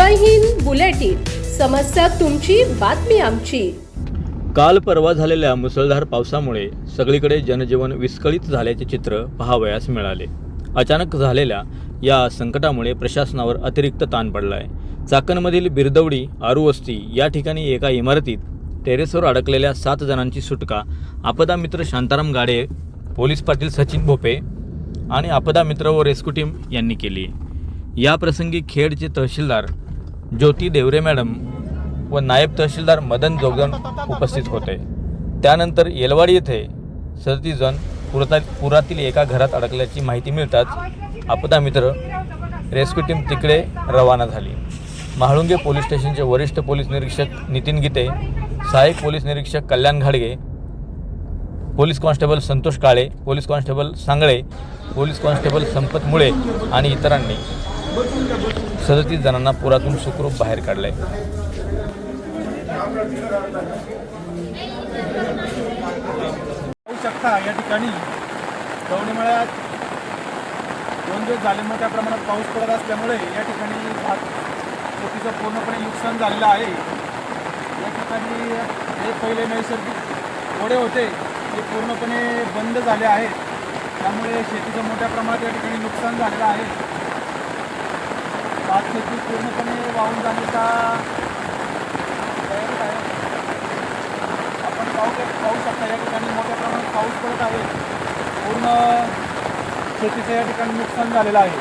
Bulletin. समस्या तुमची बातमी आमची. काल परवा झालेल्या मुसळधार पावसामुळे सगळीकडे जनजीवन विस्कळीत झाल्याचे चित्र पाहावयास मिळाले. अचानक झालेल्या या संकटामुळे प्रशासनावर अतिरिक्त ताण पडला आहे चाकणमधील बिरदवडी आरुवस्ती या ठिकाणी एका इमारतीत टेरेसवर अडकलेल्या सात जणांची सुटका आपदा मित्र शांताराम गाडे पोलीस पाटील सचिन भोपे आणि आपदा मित्र व रेस्क्यू टीम यांनी केली. या प्रसंगी खेडचे तहसीलदार ज्योती देवरे मॅडम व नायब तहसीलदार मदन जोगदन उपस्थित होते. त्यानंतर येलवाडी येथे सदतीस जण पुरता पुरातील एका घरात अडकल्याची माहिती मिळताच आपदा मित्र रेस्क्यू टीम तिकडे रवाना झाली. महाळुंगे पोलीस स्टेशनचे वरिष्ठ पोलीस निरीक्षक नितीन गीते सहाय्यक पोलीस निरीक्षक कल्याण घाडगे police constable Santosh Kale police constable Sangle police constable Sampat Mule आणि इतरांनी सदतीस जणांना पुरातून सुखरूप बाहेर काढलंय. शकता या ठिकाणी दौडीमळ्यात दोन दिवस झाले मोठ्या प्रमाणात पाऊस पडत असल्यामुळे या ठिकाणी शेतीचं पूर्णपणे नुकसान झालेलं आहे. या ठिकाणी हे पहिले नैसर्गिक ओढे होते ते पूर्णपणे बंद झाले आहेत. त्यामुळे शेतीचं मोठ्या प्रमाणात या ठिकाणी नुकसान झालेलं आहे. भात शेती पूर्णपणे वाहून जाण्याचा तयारीत आहे. आपण पाहू पाहू शकता या ठिकाणी मोठ्या प्रमाणात पाऊस पडत आहे. पूर्ण शेतीचं या ठिकाणी नुकसान झालेलं आहे.